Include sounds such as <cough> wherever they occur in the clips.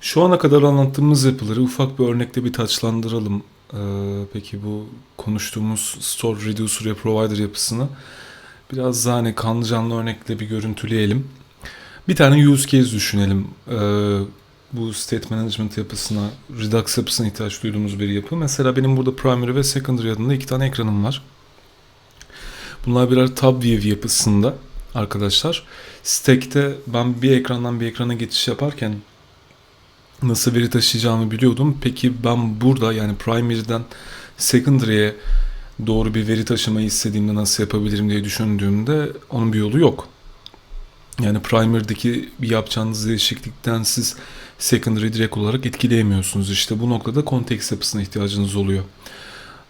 Şu ana kadar anlattığımız yapıları ufak bir örnekle bir taçlandıralım. Ee, peki bu konuştuğumuz Store Reducer ya Provider yapısını biraz daha hani kanlı canlı örnekle bir görüntüleyelim. Bir tane use case düşünelim. Ee, bu state management yapısına, Redux yapısına ihtiyaç duyduğumuz bir yapı. Mesela benim burada primary ve secondary adında iki tane ekranım var. Bunlar birer tab view yapısında arkadaşlar. Stack'te ben bir ekrandan bir ekrana geçiş yaparken nasıl veri taşıyacağımı biliyordum. Peki ben burada yani primary'den secondary'e doğru bir veri taşımayı istediğimde nasıl yapabilirim diye düşündüğümde onun bir yolu yok. Yani primary'deki bir yapacağınız değişiklikten siz secondary direkt olarak etkileyemiyorsunuz. İşte bu noktada kontekst yapısına ihtiyacınız oluyor.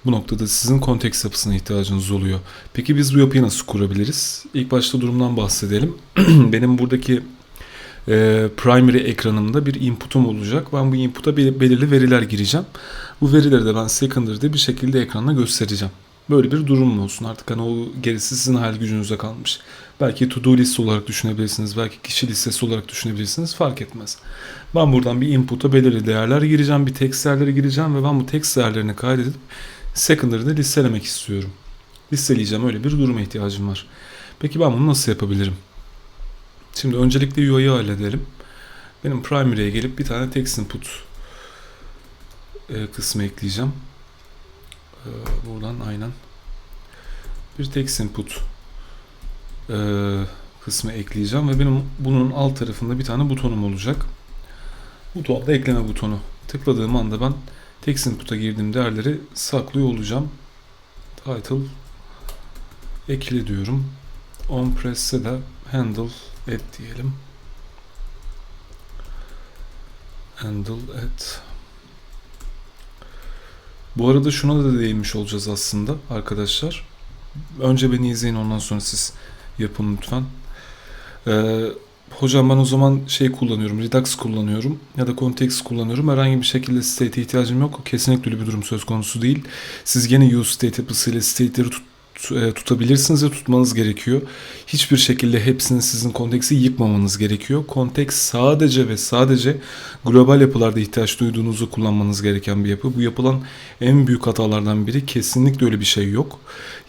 Bu noktada sizin kontekst yapısına ihtiyacınız oluyor. Peki biz bu yapıyı nasıl kurabiliriz? İlk başta durumdan bahsedelim. <clears throat> Benim buradaki e, primary ekranımda bir input'um olacak. Ben bu input'a bel- belirli veriler gireceğim. Bu verileri de ben secondary'de bir şekilde ekranda göstereceğim. Böyle bir durum olsun. Artık hani o gerisi sizin hayal gücünüze kalmış. Belki to-do list olarak düşünebilirsiniz. Belki kişi listesi olarak düşünebilirsiniz. Fark etmez. Ben buradan bir input'a belirli değerler gireceğim. Bir text değerleri gireceğim ve ben bu text değerlerini kaydedip secondary'de listelemek istiyorum. Listeleyeceğim. Öyle bir duruma ihtiyacım var. Peki ben bunu nasıl yapabilirim? Şimdi öncelikle UI'yi halledelim. Benim primary'e gelip bir tane text input e, kısmı ekleyeceğim. E, buradan aynen bir text input e, kısmı ekleyeceğim ve benim bunun alt tarafında bir tane butonum olacak. Buton da ekleme butonu. Tıkladığım anda ben text input'a girdiğim değerleri saklıyor olacağım. Title ekle diyorum. On press'e de handle et diyelim. Handle et. Bu arada şuna da değinmiş olacağız aslında arkadaşlar. Önce beni izleyin ondan sonra siz yapın lütfen. Ee, hocam ben o zaman şey kullanıyorum, Redux kullanıyorum ya da Context kullanıyorum. Herhangi bir şekilde state'e ihtiyacım yok. Kesinlikle öyle bir durum söz konusu değil. Siz gene use state yapısıyla state'leri tut, tutabilirsiniz ve tutmanız gerekiyor. Hiçbir şekilde hepsini sizin konteksti yıkmamanız gerekiyor. Kontekst sadece ve sadece global yapılarda ihtiyaç duyduğunuzu kullanmanız gereken bir yapı. Bu yapılan en büyük hatalardan biri kesinlikle öyle bir şey yok.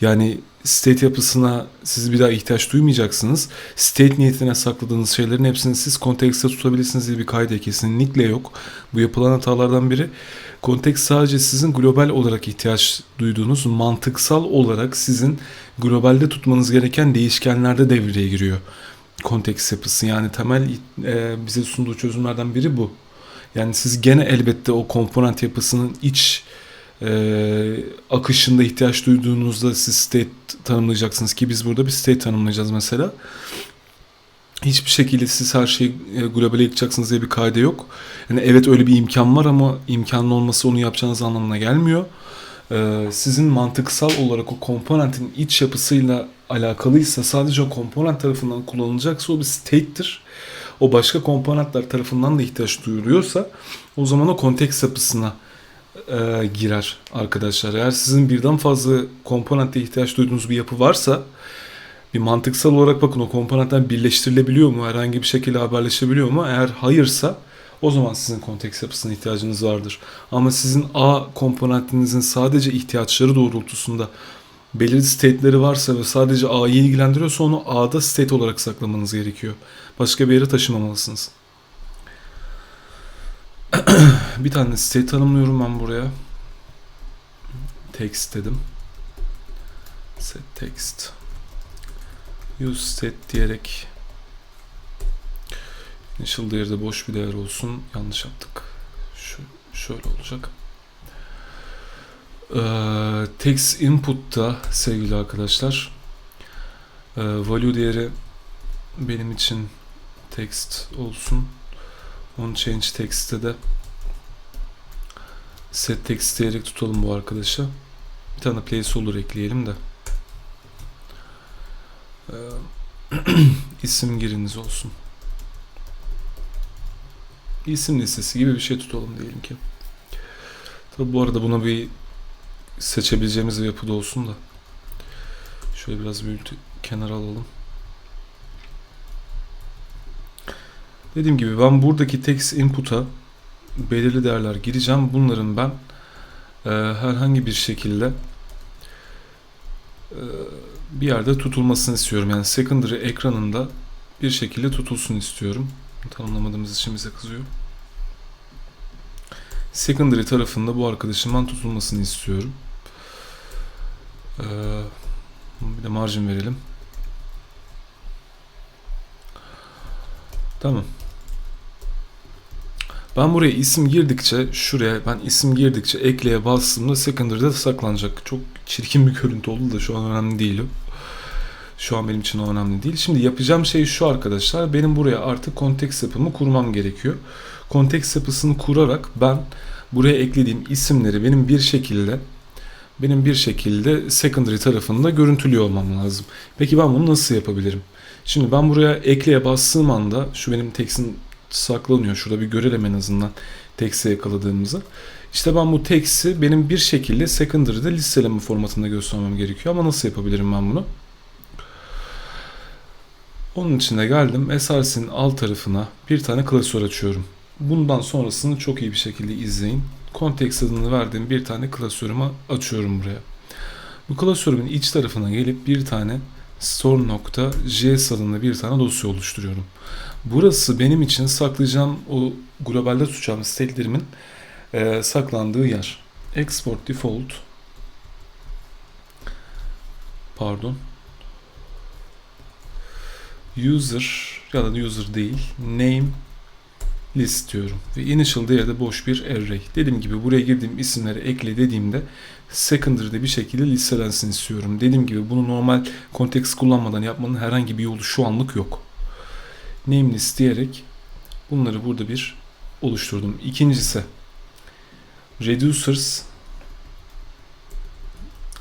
Yani state yapısına siz bir daha ihtiyaç duymayacaksınız. State niyetine sakladığınız şeylerin hepsini siz kontekste tutabilirsiniz diye bir kayda kesinlikle yok. Bu yapılan hatalardan biri. Kontekst sadece sizin global olarak ihtiyaç duyduğunuz, mantıksal olarak sizin globalde tutmanız gereken değişkenlerde devreye giriyor. Kontekst yapısı yani temel e, bize sunduğu çözümlerden biri bu. Yani siz gene elbette o komponent yapısının iç e, akışında ihtiyaç duyduğunuzda siz state tanımlayacaksınız ki biz burada bir state tanımlayacağız mesela. Hiçbir şekilde siz her şeyi e, globale yıkacaksınız diye bir kaide yok. Yani evet öyle bir imkan var ama imkanlı olması onu yapacağınız anlamına gelmiyor. Ee, sizin mantıksal olarak o komponentin iç yapısıyla alakalıysa sadece o komponent tarafından kullanılacaksa o bir state'tir. O başka komponentler tarafından da ihtiyaç duyuluyorsa o zaman o konteks yapısına e, girer arkadaşlar. Eğer sizin birden fazla komponente ihtiyaç duyduğunuz bir yapı varsa bir mantıksal olarak bakın o komponentler birleştirilebiliyor mu? Herhangi bir şekilde haberleşebiliyor mu? Eğer hayırsa o zaman sizin konteks yapısına ihtiyacınız vardır. Ama sizin A komponentinizin sadece ihtiyaçları doğrultusunda belirli state'leri varsa ve sadece A'yı ilgilendiriyorsa onu A'da state olarak saklamanız gerekiyor. Başka bir yere taşımamalısınız. <clears throat> bir tane state tanımlıyorum ben buraya. Text dedim. Set text. Use state diyerek initial değerde boş bir değer olsun. Yanlış yaptık. Şu, şöyle olacak. Ee, text input'ta sevgili arkadaşlar e, value değeri benim için text olsun. On change text'te de set text diyerek tutalım bu arkadaşa. Bir tane placeholder ekleyelim de. Ee, <clears throat> isim giriniz olsun. İsim listesi gibi bir şey tutalım diyelim ki. Tabi bu arada buna bir seçebileceğimiz bir yapıda olsun da. Şöyle biraz büyütü kenara alalım. Dediğim gibi ben buradaki text input'a belirli değerler gireceğim. Bunların ben e, herhangi bir şekilde e, bir yerde tutulmasını istiyorum. Yani secondary ekranında bir şekilde tutulsun istiyorum. Tanımlamadığımız için bize kızıyor. Secondary tarafında bu arkadaşımdan tutulmasını istiyorum. Ee, bir de margin verelim. Tamam. Ben buraya isim girdikçe şuraya ben isim girdikçe ekleye bastığımda secondary'de saklanacak. Çok çirkin bir görüntü oldu da şu an önemli değil. Şu an benim için o önemli değil. Şimdi yapacağım şey şu arkadaşlar. Benim buraya artık konteks yapımı kurmam gerekiyor. Konteks yapısını kurarak ben buraya eklediğim isimleri benim bir şekilde benim bir şekilde secondary tarafında görüntülüyor olmam lazım. Peki ben bunu nasıl yapabilirim? Şimdi ben buraya ekleye bastığım anda şu benim text'in saklanıyor. Şurada bir görelim en azından text'e yakaladığımızı. İşte ben bu text'i benim bir şekilde secondary'de listeleme formatında göstermem gerekiyor. Ama nasıl yapabilirim ben bunu? Onun için de geldim. SRC'nin alt tarafına bir tane klasör açıyorum. Bundan sonrasını çok iyi bir şekilde izleyin. Context adını verdiğim bir tane klasörümü açıyorum buraya. Bu klasörümün iç tarafına gelip bir tane store.js adında bir tane dosya oluşturuyorum. Burası benim için saklayacağım o globalde tutacağım state'lerimin e, saklandığı yer. Export default pardon user ya da user değil name list diyorum. Ve initial değerde boş bir array. Dediğim gibi buraya girdiğim isimleri ekle dediğimde secondary'de bir şekilde listelensin istiyorum. Dediğim gibi bunu normal konteks kullanmadan yapmanın herhangi bir yolu şu anlık yok. Name list diyerek bunları burada bir oluşturdum. İkincisi reducers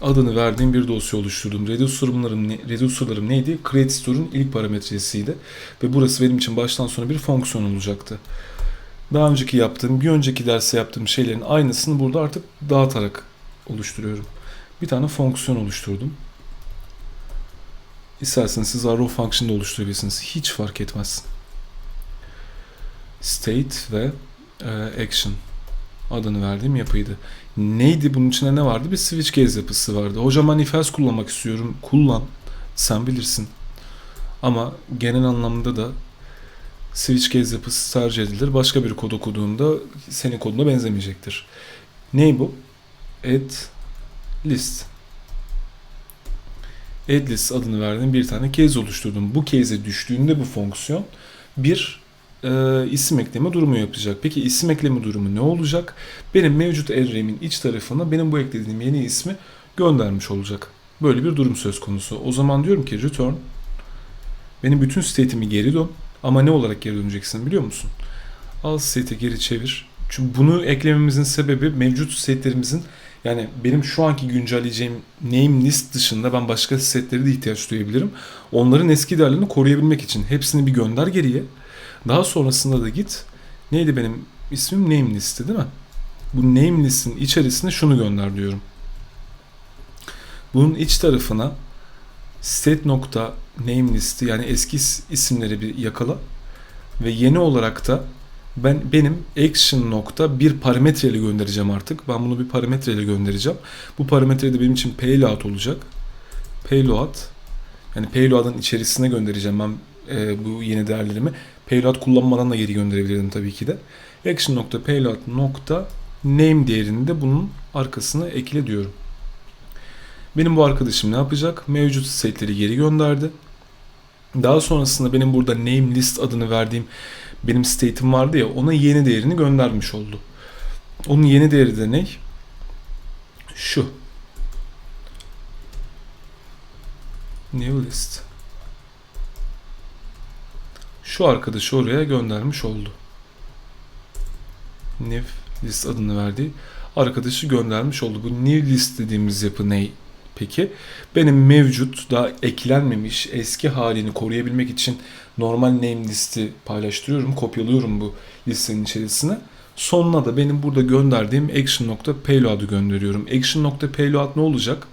adını verdiğim bir dosya oluşturdum. Reducer'larım, ne, reducer'larım neydi? Create store'un ilk parametresiydi. Ve burası benim için baştan sona bir fonksiyon olacaktı. Daha önceki yaptığım, bir önceki derste yaptığım şeylerin aynısını burada artık dağıtarak oluşturuyorum. Bir tane fonksiyon oluşturdum. İsterseniz siz arrow function da oluşturabilirsiniz. Hiç fark etmez. State ve e, action adını verdiğim yapıydı. Neydi bunun içinde ne vardı? Bir switch case yapısı vardı. Hocam ben if else kullanmak istiyorum. Kullan. Sen bilirsin. Ama genel anlamda da switch case yapısı tercih edilir. Başka bir kod okuduğunda senin koduna benzemeyecektir. Ney bu? Add list. Add list adını verdiğim bir tane case oluşturdum. Bu case'e düştüğünde bu fonksiyon bir e, isim ekleme durumu yapacak. Peki isim ekleme durumu ne olacak? Benim mevcut array'imin iç tarafına benim bu eklediğim yeni ismi göndermiş olacak. Böyle bir durum söz konusu. O zaman diyorum ki return benim bütün state'imi geri dön. Ama ne olarak geri döneceksin biliyor musun? Al state'i geri çevir. Çünkü bunu eklememizin sebebi mevcut setlerimizin yani benim şu anki güncelleyeceğim name list dışında ben başka setleri de ihtiyaç duyabilirim. Onların eski değerlerini koruyabilmek için hepsini bir gönder geriye. Daha sonrasında da git. Neydi benim ismim? Name listi değil mi? Bu name listin içerisine şunu gönder diyorum. Bunun iç tarafına state nokta name listi yani eski isimleri bir yakala ve yeni olarak da ben benim action nokta bir parametre ile göndereceğim artık. Ben bunu bir parametre ile göndereceğim. Bu parametre de benim için payload olacak. Payload yani payload'ın içerisine göndereceğim ben e, bu yeni değerlerimi. Payload kullanmadan da geri gönderebilirdim tabii ki de. Action nokta payload nokta name değerini de bunun arkasına ekle diyorum. Benim bu arkadaşım ne yapacak? Mevcut setleri geri gönderdi. Daha sonrasında benim burada name list adını verdiğim benim state'im vardı ya ona yeni değerini göndermiş oldu. Onun yeni değeri de ne? Şu. New list. Şu arkadaşı oraya göndermiş oldu. New list adını verdiği arkadaşı göndermiş oldu. Bu new list dediğimiz yapı ne peki? Benim mevcut daha eklenmemiş eski halini koruyabilmek için normal name listi paylaştırıyorum. Kopyalıyorum bu listenin içerisine. Sonuna da benim burada gönderdiğim action.payload'u gönderiyorum. Action.payload ne olacak?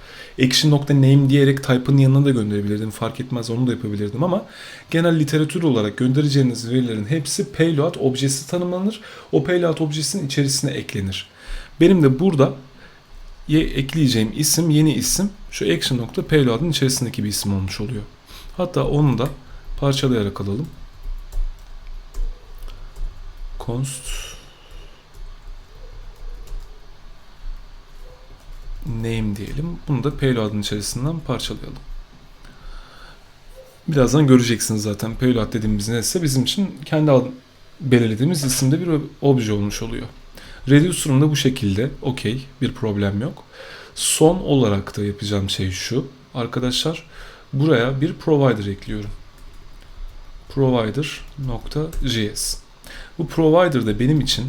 Action.name diyerek type'ın yanına da gönderebilirdim. Fark etmez onu da yapabilirdim ama genel literatür olarak göndereceğiniz verilerin hepsi payload objesi tanımlanır. O payload objesinin içerisine eklenir. Benim de burada ekleyeceğim isim yeni isim şu action.payload'ın içerisindeki bir isim olmuş oluyor. Hatta onu da parçalayarak alalım. const name diyelim. Bunu da payload'ın içerisinden parçalayalım. Birazdan göreceksiniz zaten payload dediğimiz neyse bizim için kendi belirlediğimiz isimde bir obje olmuş oluyor. Reducer'ım da bu şekilde. Okey. Bir problem yok. Son olarak da yapacağım şey şu. Arkadaşlar buraya bir provider ekliyorum. Provider.js Bu provider da benim için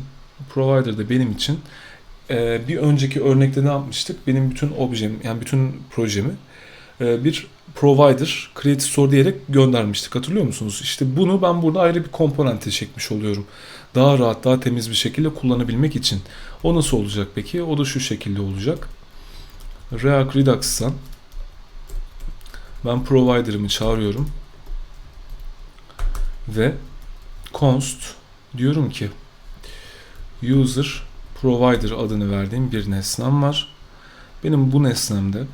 provider da benim için e, bir önceki örnekte ne yapmıştık? Benim bütün objem yani bütün projemi e, bir provider create store diyerek göndermiştik. Hatırlıyor musunuz? İşte bunu ben burada ayrı bir komponente çekmiş oluyorum. Daha rahat, daha temiz bir şekilde kullanabilmek için. O nasıl olacak peki? O da şu şekilde olacak. React Redux'tan ben provider'ımı çağırıyorum. Ve const diyorum ki user provider adını verdiğim bir nesnem var. Benim bu nesnemde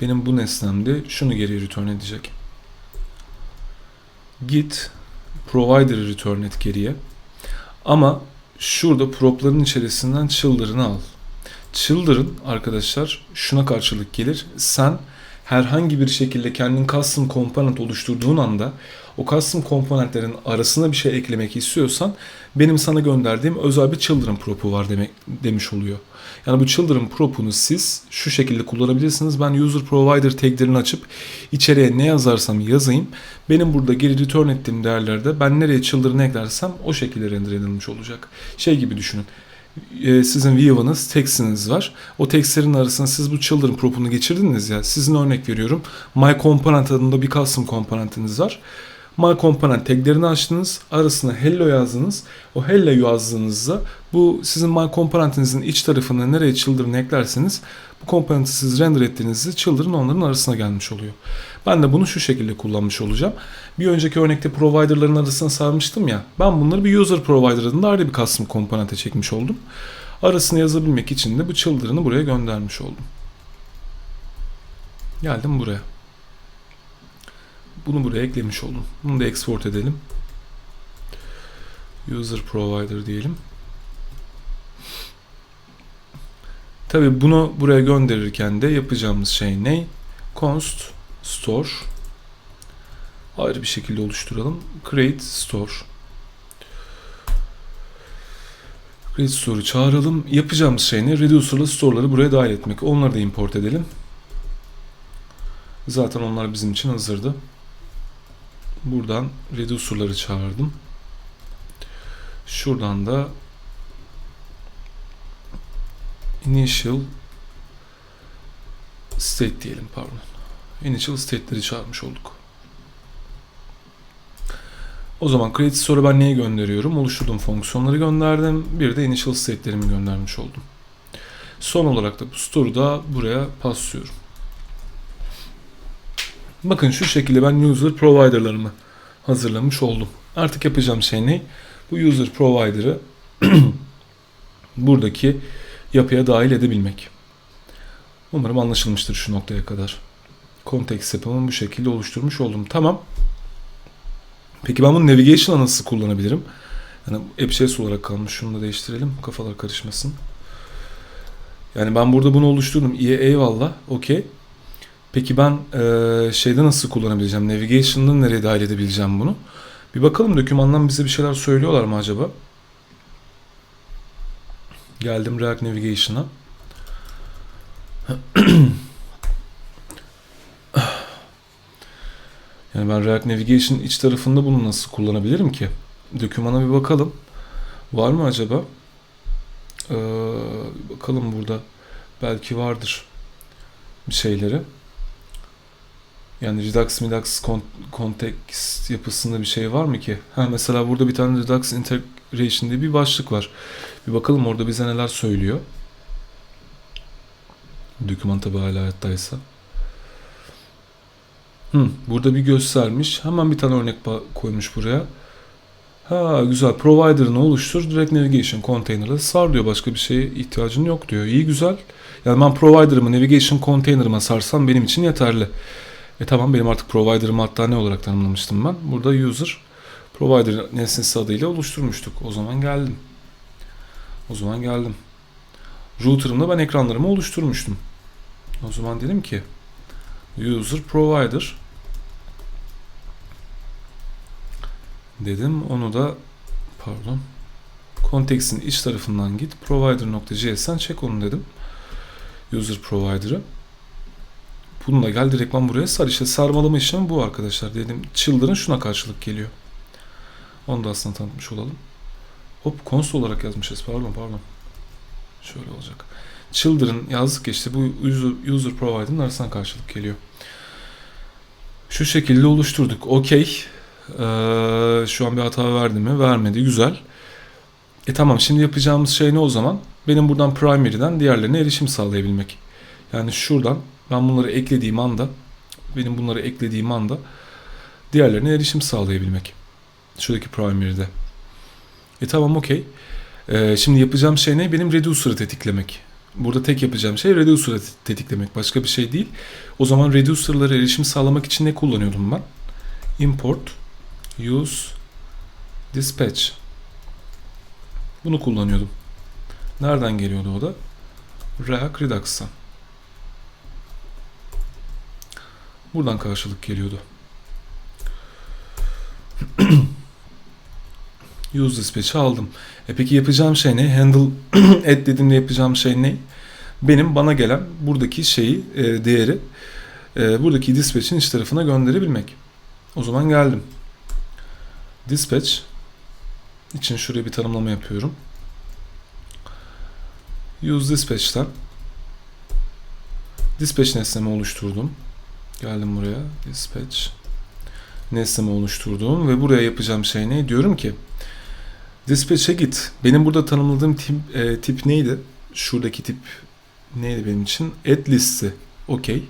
benim bu nesnemde şunu geri return edecek. Git provider'ı return et geriye. Ama şurada propların içerisinden children'ı al. Children arkadaşlar şuna karşılık gelir. Sen herhangi bir şekilde kendin custom component oluşturduğun anda o custom komponentlerin arasına bir şey eklemek istiyorsan benim sana gönderdiğim özel bir children prop'u var demek demiş oluyor. Yani bu children prop'unu siz şu şekilde kullanabilirsiniz. Ben user provider taglerini açıp içeriye ne yazarsam yazayım. Benim burada geri return ettiğim değerlerde ben nereye children eklersem o şekilde render edilmiş olacak. Şey gibi düşünün e, sizin view'ınız, text'iniz var. O text'lerin arasına siz bu children prop'unu geçirdiniz ya. Sizin örnek veriyorum. My component adında bir custom komponentiniz var. My component taglerini açtınız. Arasına hello yazdınız. O hello yazdığınızda bu sizin my componentinizin iç tarafına nereye children eklerseniz bu komponenti siz render ettiğinizde children onların arasına gelmiş oluyor. Ben de bunu şu şekilde kullanmış olacağım. Bir önceki örnekte providerların arasına sarmıştım ya. Ben bunları bir user provider adında ayrı bir custom komponente çekmiş oldum. Arasını yazabilmek için de bu children'ı buraya göndermiş oldum. Geldim buraya. Bunu buraya eklemiş oldum. Bunu da export edelim. User provider diyelim. Tabi bunu buraya gönderirken de yapacağımız şey ne? Const store ayrı bir şekilde oluşturalım. Create store Create store'u çağıralım. Yapacağımız şey ne? Reducer'la store'ları buraya dahil etmek. Onları da import edelim. Zaten onlar bizim için hazırdı. Buradan reducer'ları çağırdım. Şuradan da initial state diyelim pardon. Initial state'leri çağırmış olduk. O zaman create store'u ben neye gönderiyorum? Oluşturduğum fonksiyonları gönderdim. Bir de initial state'lerimi göndermiş oldum. Son olarak da bu store'u da buraya paslıyorum. Bakın şu şekilde ben user provider'larımı hazırlamış oldum. Artık yapacağım şey ne? Bu user provider'ı <clears throat> buradaki yapıya dahil edebilmek. Umarım anlaşılmıştır şu noktaya kadar. Context yapımı bu şekilde oluşturmuş oldum. Tamam. Peki ben bunu navigation'a nasıl kullanabilirim? Yani app.js olarak kalmış. Şunu da değiştirelim. Kafalar karışmasın. Yani ben burada bunu oluşturdum. İyi eyvallah. Okey. Peki ben e, şeyde nasıl kullanabileceğim? Navigation'da nereye dahil edebileceğim bunu? Bir bakalım dokümandan bize bir şeyler söylüyorlar mı acaba? Geldim React Navigation'a. <clears throat> yani ben React Navigation iç tarafında bunu nasıl kullanabilirim ki? Dokümana bir bakalım. Var mı acaba? Ee, bakalım burada. Belki vardır bir şeyleri. Yani Redux Redux kontekst yapısında bir şey var mı ki? Ha mesela burada bir tane Redux Integration diye bir başlık var. Bir bakalım orada bize neler söylüyor. Doküman tabi hala hayattaysa. Hı, burada bir göstermiş. Hemen bir tane örnek koymuş buraya. Ha güzel. Provider'ını oluştur. Direct Navigation Container'ı sar diyor. Başka bir şeye ihtiyacın yok diyor. İyi güzel. Yani ben provider'ımı Navigation Container'ıma sarsam benim için yeterli. E tamam benim artık provider'ımı hatta ne olarak tanımlamıştım ben? Burada user provider nesnesi adıyla oluşturmuştuk. O zaman geldim. O zaman geldim. Router'ımda ben ekranlarımı oluşturmuştum. O zaman dedim ki user provider dedim. Onu da pardon konteksin iç tarafından git provider.js'den çek onu dedim. User provider'ı. Bununla gel direktman buraya sar. İşte sarmalama işlemi bu arkadaşlar. Dedim children şuna karşılık geliyor. Onu da aslında tanıtmış olalım. Hop console olarak yazmışız. Pardon pardon. Şöyle olacak. Children yazdık işte bu user, user provider'ın arasından karşılık geliyor. Şu şekilde oluşturduk. Okey. Ee, şu an bir hata verdi mi? Vermedi. Güzel. E tamam şimdi yapacağımız şey ne o zaman? Benim buradan primary'den diğerlerine erişim sağlayabilmek. Yani şuradan ben bunları eklediğim anda benim bunları eklediğim anda diğerlerine erişim sağlayabilmek. Şuradaki primary'de. E tamam okey. Ee, şimdi yapacağım şey ne? Benim reducer'ı tetiklemek. Burada tek yapacağım şey reducer'ı tetiklemek. Başka bir şey değil. O zaman reducer'lara erişim sağlamak için ne kullanıyordum ben? Import, use, dispatch. Bunu kullanıyordum. Nereden geliyordu o da? React Redux'tan. Buradan karşılık geliyordu. <clears throat> Use dispatch'i aldım. E peki yapacağım şey ne? Handle <clears throat> add dediğimde yapacağım şey ne? Benim bana gelen buradaki şeyi, e, değeri e, buradaki dispatch'in iç tarafına gönderebilmek. O zaman geldim. Dispatch için şuraya bir tanımlama yapıyorum. Use dispatch'ten dispatch nesnemi oluşturdum. Geldim buraya. Dispatch nesnemi oluşturdum ve buraya yapacağım şey ne? Diyorum ki dispatch'e git. Benim burada tanımladığım tip, e, tip neydi? Şuradaki tip neydi benim için? Add listi. Okey.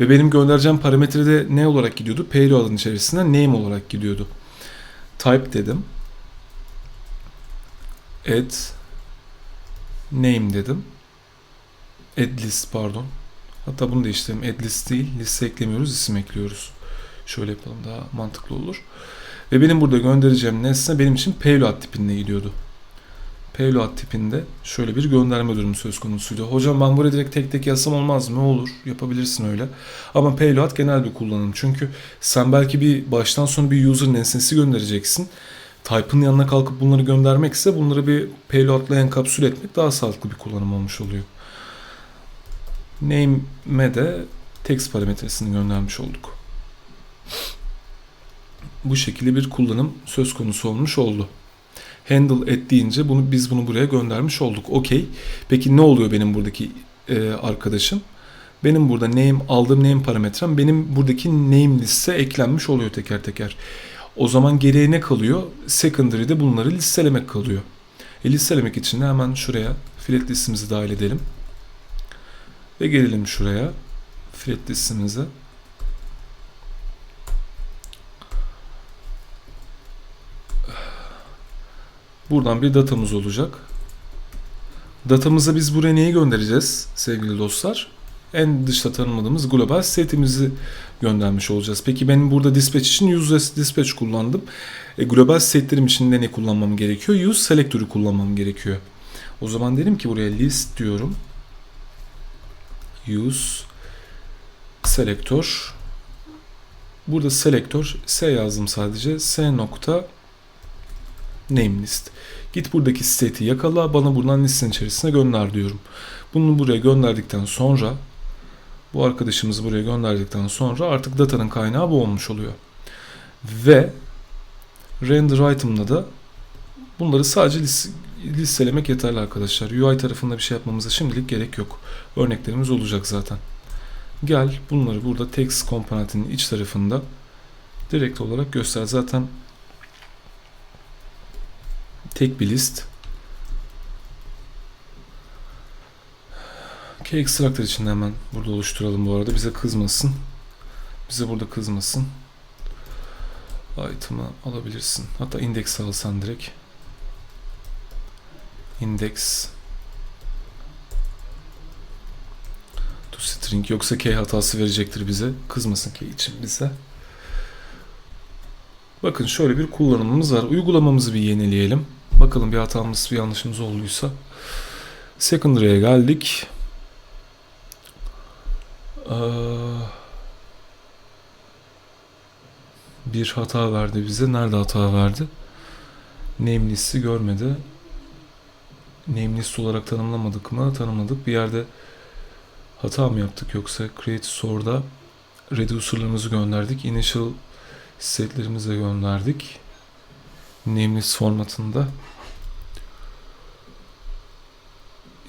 Ve benim göndereceğim parametrede ne olarak gidiyordu? Payload'ın içerisinde name olarak gidiyordu. Type dedim. Add name dedim. Add list pardon. Hatta bunu değiştirelim. Add list değil. Liste eklemiyoruz. isim ekliyoruz. Şöyle yapalım daha mantıklı olur. Ve benim burada göndereceğim nesne benim için payload tipinde gidiyordu. Payload tipinde şöyle bir gönderme durumu söz konusuydu. Hocam ben buraya direkt tek tek yazsam olmaz mı? Olur. Yapabilirsin öyle. Ama payload genel bir kullanım. Çünkü sen belki bir baştan sona bir user nesnesi göndereceksin. Type'ın yanına kalkıp bunları göndermekse bunları bir payloadla enkapsül etmek daha sağlıklı bir kullanım olmuş oluyor. Name'e de text parametresini göndermiş olduk. Bu şekilde bir kullanım söz konusu olmuş oldu. Handle et deyince bunu biz bunu buraya göndermiş olduk. Okey. Peki ne oluyor benim buradaki e, arkadaşım? Benim burada name aldığım name parametrem benim buradaki name liste eklenmiş oluyor teker teker. O zaman geriye ne kalıyor? Secondary'de bunları listelemek kalıyor. E, listelemek için de hemen şuraya filet listemizi dahil edelim. Ve gelelim şuraya. Filet listemize. Buradan bir datamız olacak. Datamıza biz buraya neyi göndereceğiz sevgili dostlar? En dışta tanımladığımız global setimizi göndermiş olacağız. Peki benim burada dispatch için use dispatch kullandım. E, global setlerim için de ne kullanmam gerekiyor? Use selector'ı kullanmam gerekiyor. O zaman dedim ki buraya list diyorum. Use selector. Burada selector S yazdım sadece. S nokta name list. Git buradaki state'i yakala bana buradan listenin içerisine gönder diyorum. Bunu buraya gönderdikten sonra bu arkadaşımızı buraya gönderdikten sonra artık datanın kaynağı bu olmuş oluyor. Ve render item'da da bunları sadece listelemek yeterli arkadaşlar. UI tarafında bir şey yapmamıza şimdilik gerek yok. Örneklerimiz olacak zaten. Gel bunları burada text komponentinin iç tarafında direkt olarak göster. Zaten tek bir list. Key extractor için hemen burada oluşturalım bu arada. Bize kızmasın. Bize burada kızmasın. Item'ı alabilirsin. Hatta index alsan direkt. Index to string yoksa key hatası verecektir bize. Kızmasın key için bize. Bakın şöyle bir kullanımımız var. Uygulamamızı bir yenileyelim. Bakalım bir hatamız, bir yanlışımız olduysa. Secondary'e geldik. Ee, bir hata verdi bize. Nerede hata verdi? Name list'i görmedi. Name olarak tanımlamadık mı? Tanımladık. Bir yerde hata mı yaptık yoksa create store'da reducer'larımızı gönderdik. Initial setlerimizi de gönderdik. Name formatında.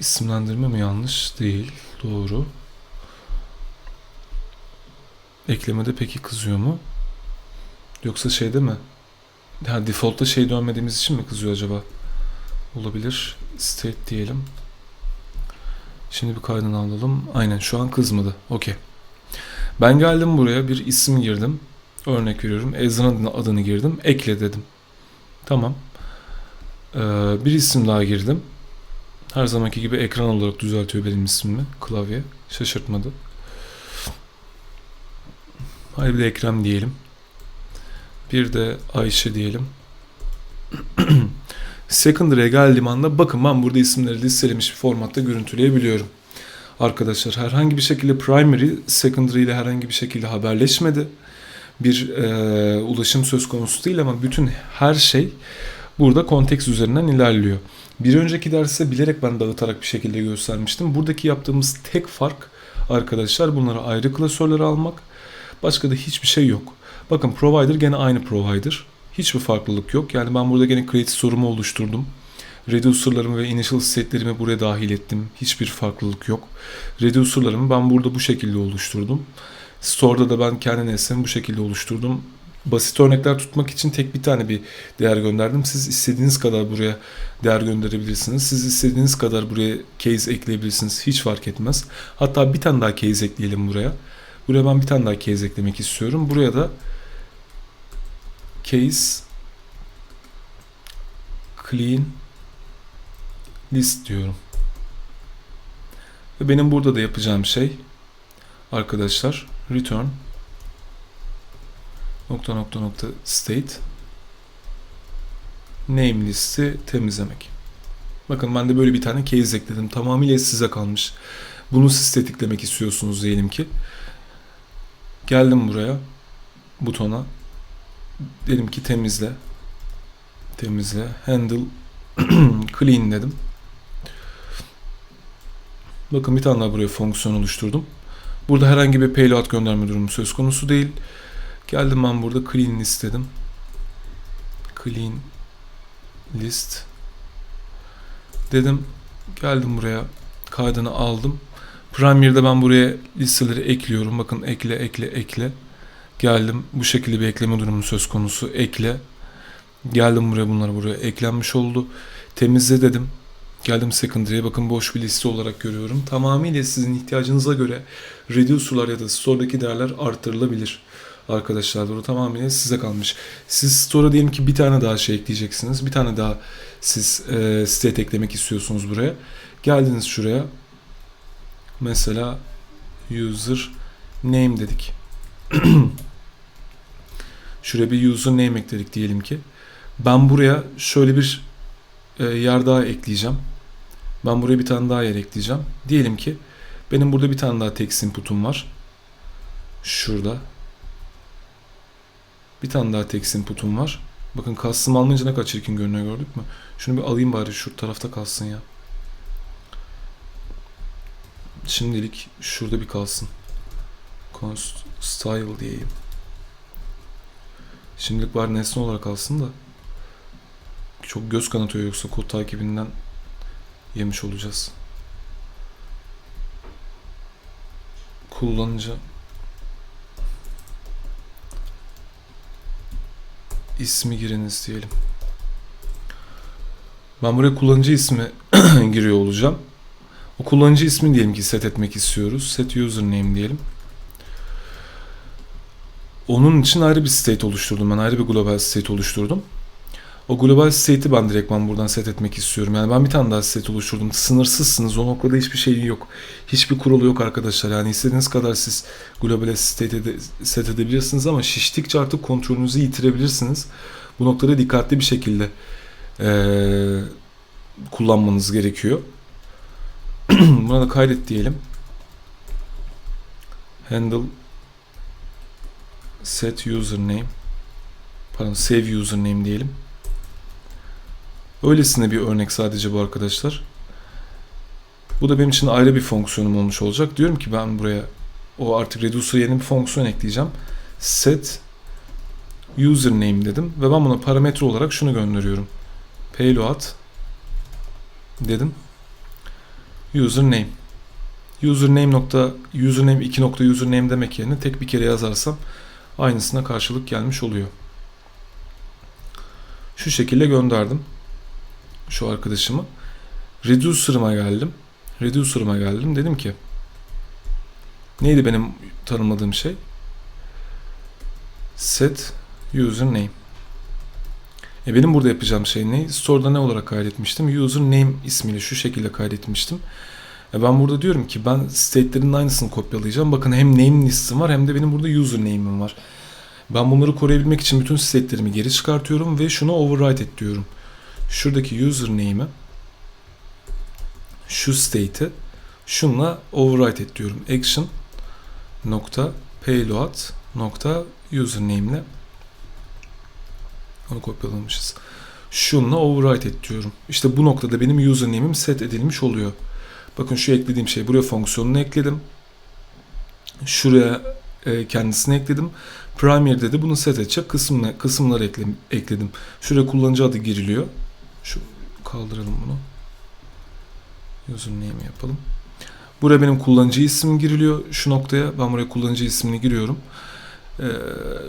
İsimlendirme mi yanlış? Değil. Doğru. Eklemede peki kızıyor mu? Yoksa şeyde mi? Ha, default'ta şey dönmediğimiz için mi kızıyor acaba? Olabilir. State diyelim. Şimdi bir kaydını alalım. Aynen şu an kızmadı. Okey. Ben geldim buraya bir isim girdim. Örnek veriyorum. Ezra'nın adını girdim. Ekle dedim. Tamam. Ee, bir isim daha girdim. Her zamanki gibi ekran olarak düzeltiyor benim ismimi. Klavye. Şaşırtmadı. Hayır bir de Ekrem diyelim. Bir de Ayşe diyelim. <clears throat> Secondary'e geldiğim anda bakın ben burada isimleri listelemiş bir formatta görüntüleyebiliyorum. Arkadaşlar herhangi bir şekilde primary, secondary ile herhangi bir şekilde haberleşmedi. Bir e, ulaşım söz konusu değil ama bütün her şey burada konteks üzerinden ilerliyor. Bir önceki derste bilerek ben dağıtarak bir şekilde göstermiştim. Buradaki yaptığımız tek fark arkadaşlar bunları ayrı klasörlere almak. Başka da hiçbir şey yok. Bakın provider gene aynı provider. Hiçbir farklılık yok. Yani ben burada gene create sorumu oluşturdum. Reducer'larımı ve initial setlerimi buraya dahil ettim. Hiçbir farklılık yok. Reducer'larımı ben burada bu şekilde oluşturdum. Store'da da ben kendi nesnemi bu şekilde oluşturdum. Basit örnekler tutmak için tek bir tane bir değer gönderdim. Siz istediğiniz kadar buraya değer gönderebilirsiniz. Siz istediğiniz kadar buraya case ekleyebilirsiniz. Hiç fark etmez. Hatta bir tane daha case ekleyelim buraya. Buraya ben bir tane daha case eklemek istiyorum. Buraya da case clean list diyorum. Ve benim burada da yapacağım şey arkadaşlar return nokta nokta nokta state name listi temizlemek. Bakın ben de böyle bir tane case ekledim. Tamamıyla size kalmış. Bunu siz tetiklemek istiyorsunuz diyelim ki. Geldim buraya butona. Dedim ki temizle. Temizle. Handle <clears throat> clean dedim. Bakın bir tane daha buraya fonksiyon oluşturdum. Burada herhangi bir payload gönderme durumu söz konusu değil. Geldim ben burada clean list dedim. Clean list dedim. Geldim buraya kaydını aldım. Premiere'de ben buraya listeleri ekliyorum. Bakın ekle ekle ekle. Geldim bu şekilde bir ekleme durumu söz konusu. Ekle. Geldim buraya bunlar buraya eklenmiş oldu. Temizle dedim. Geldim secondary'e bakın boş bir liste olarak görüyorum. Tamamıyla sizin ihtiyacınıza göre reducer'lar ya da store'daki değerler artırılabilir. Arkadaşlar doğru tamamıyla size kalmış. Siz store'a diyelim ki bir tane daha şey ekleyeceksiniz. Bir tane daha siz e, state eklemek istiyorsunuz buraya. Geldiniz şuraya. Mesela user name dedik. <clears throat> Şuraya bir user name ekledik diyelim ki. Ben buraya şöyle bir e, yer daha ekleyeceğim. Ben buraya bir tane daha yer ekleyeceğim. Diyelim ki benim burada bir tane daha text input'um var. Şurada. Bir tane daha text input'um var. Bakın custom almayınca ne kadar çirkin görünüyor gördük mü? Şunu bir alayım bari şu tarafta kalsın ya. Şimdilik şurada bir kalsın. Const style diyeyim. Şimdilik bari nesne olarak kalsın da çok göz kanatıyor yoksa kod takibinden yemiş olacağız. kullanıcı ismi giriniz diyelim. Ben buraya kullanıcı ismi <clears throat> giriyor olacağım. O kullanıcı ismi diyelim ki set etmek istiyoruz. Set username diyelim. Onun için ayrı bir state oluşturdum. Ben ayrı bir global state oluşturdum. O global state'i ben direktman buradan set etmek istiyorum. Yani ben bir tane daha state oluşturdum. Sınırsızsınız. O noktada hiçbir şey yok. Hiçbir kuralı yok arkadaşlar. Yani istediğiniz kadar siz global state ede- set edebilirsiniz ama şiştikçe artık kontrolünüzü yitirebilirsiniz. Bu noktada dikkatli bir şekilde eee, kullanmanız gerekiyor. <clears throat> Buna da kaydet diyelim. Handle set username pardon save username diyelim. Öylesine bir örnek sadece bu arkadaşlar. Bu da benim için ayrı bir fonksiyonum olmuş olacak. Diyorum ki ben buraya o artık reducer yeni bir fonksiyon ekleyeceğim. Set username dedim ve ben buna parametre olarak şunu gönderiyorum. Payload dedim. Username. Username nokta username 2 nokta username demek yerine tek bir kere yazarsam aynısına karşılık gelmiş oluyor. Şu şekilde gönderdim. Şu arkadaşımı. Reducer'ıma geldim. Reducer'ıma geldim. Dedim ki neydi benim tanımladığım şey? Set username. E benim burada yapacağım şey ne? Store'da ne olarak kaydetmiştim? Username ismiyle şu şekilde kaydetmiştim. E ben burada diyorum ki ben state'lerin aynısını kopyalayacağım. Bakın hem name listim var hem de benim burada username'im var. Ben bunları koruyabilmek için bütün state'lerimi geri çıkartıyorum ve şunu override et diyorum. Şuradaki username'i şu state'i şunla override et diyorum. Action nokta payload nokta username ile onu kopyalamışız. Şunla override et diyorum. İşte bu noktada benim username'im set edilmiş oluyor. Bakın şu eklediğim şey buraya fonksiyonunu ekledim. Şuraya e, kendisini ekledim. Primary'de de bunu set edecek kısımla, kısımları ekle, ekledim. Şuraya kullanıcı adı giriliyor. Şu kaldıralım bunu. Username yapalım. Buraya benim kullanıcı ismim giriliyor. Şu noktaya ben buraya kullanıcı ismini giriyorum. Ee,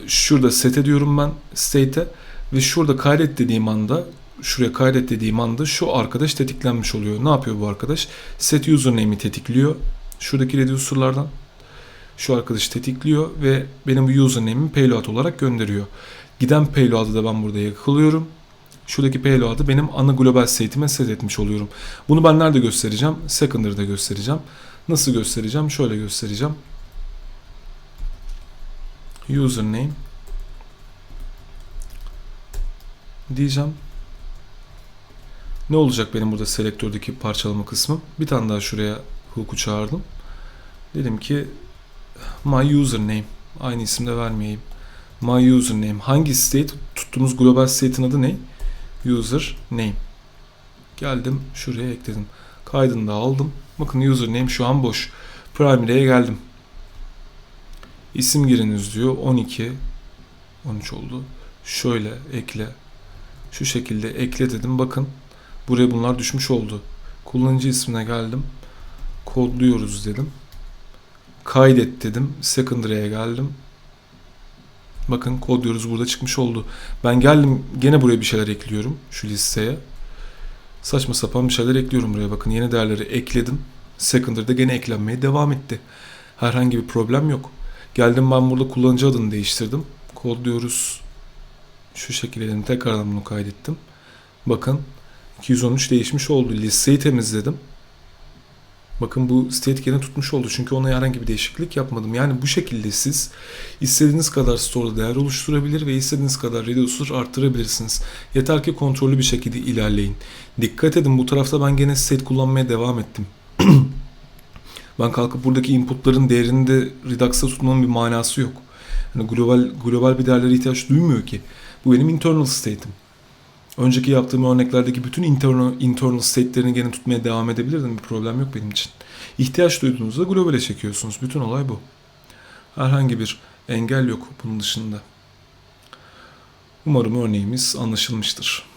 şurada set ediyorum ben state'e ve şurada kaydet dediğim anda şuraya kaydet dediğim anda şu arkadaş tetiklenmiş oluyor. Ne yapıyor bu arkadaş? Set username'i tetikliyor. Şuradaki reducer'lardan şu arkadaş tetikliyor ve benim bu username'imi payload olarak gönderiyor. Giden payload'ı da ben burada yakalıyorum. Şuradaki payload'ı benim ana global state'ime set etmiş oluyorum. Bunu ben nerede göstereceğim? Secondary'de göstereceğim. Nasıl göstereceğim? Şöyle göstereceğim. Username diyeceğim. Ne olacak benim burada selektördeki parçalama kısmı? Bir tane daha şuraya hook'u çağırdım. Dedim ki my username aynı isimde vermeyeyim. My username hangi state tuttuğumuz global state'in adı ne? User name. Geldim şuraya ekledim. Kaydını da aldım. Bakın username şu an boş. Primary'e geldim. İsim giriniz diyor. 12 13 oldu. Şöyle ekle. Şu şekilde ekle dedim. Bakın buraya bunlar düşmüş oldu. Kullanıcı ismine geldim. Kodluyoruz dedim. Kaydet dedim. Secondary'e geldim. Bakın kodluyoruz burada çıkmış oldu. Ben geldim gene buraya bir şeyler ekliyorum şu listeye. Saçma sapan bir şeyler ekliyorum buraya. Bakın yeni değerleri ekledim. Secondary'de gene eklenmeye devam etti. Herhangi bir problem yok. Geldim ben burada kullanıcı adını değiştirdim. Kodluyoruz. Şu şekilde tekrardan bunu kaydettim. Bakın 213 değişmiş oldu. Listeyi temizledim. Bakın bu state gene tutmuş oldu. Çünkü ona herhangi bir değişiklik yapmadım. Yani bu şekilde siz istediğiniz kadar store'da değer oluşturabilir ve istediğiniz kadar reducer arttırabilirsiniz. Yeter ki kontrollü bir şekilde ilerleyin. Dikkat edin bu tarafta ben gene state kullanmaya devam ettim. <clears throat> ben kalkıp buradaki inputların değerini de Redux'ta tutmanın bir manası yok. Yani global global bir değerlere ihtiyaç duymuyor ki. Bu benim internal state'im. Önceki yaptığım örneklerdeki bütün internal, internal state'lerini gene tutmaya devam edebilirdim. Bir problem yok benim için. İhtiyaç duyduğunuzda globale çekiyorsunuz. Bütün olay bu. Herhangi bir engel yok bunun dışında. Umarım örneğimiz anlaşılmıştır.